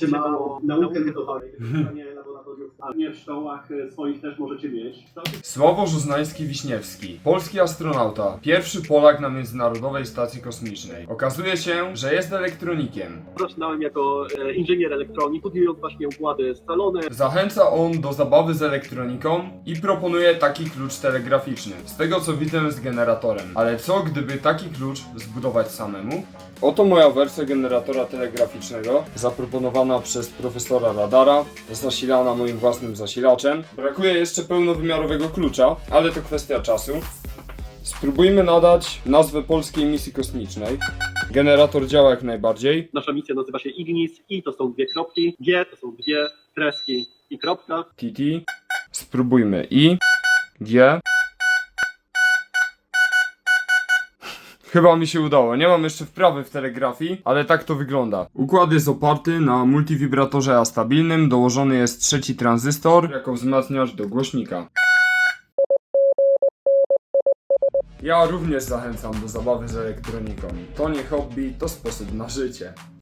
się mało naukę metodologii, nie laboratoriów, a nie w szkołach e, swoich też możecie mieć. To Sławomir Żuznański-Wiśniewski, polski astronauta, pierwszy Polak na Międzynarodowej Stacji Kosmicznej. Okazuje się, że jest elektronikiem. Zaczynałem jako e, inżynier elektroniki, studiując właśnie układy scalone. Zachęca on do zabawy z elektroniką i proponuje taki klucz telegraficzny. Z tego co widzę z generatorem. Ale co gdyby taki klucz zbudować samemu? Oto moja wersja generatora telegraficznego, zaproponowana przez profesora Radara, zasilana moim własnym zasilaczem. Brakuje jeszcze pełnowymiarowego klucza, ale to kwestia czasu. Spróbujmy nadać nazwę polskiej misji kosmicznej. Generator działa jak najbardziej. Nasza misja nazywa się Ignis, I to są dwie kropki, G to są dwie kreski i kropka. TT. Spróbujmy I, G. Chyba mi się udało. Nie mam jeszcze wprawy w telegrafii, ale tak to wygląda. Układ jest oparty na multiwibratorze astabilnym. Dołożony jest trzeci tranzystor jako wzmacniacz do głośnika. Ja również zachęcam do zabawy z elektroniką. To nie hobby, to sposób na życie.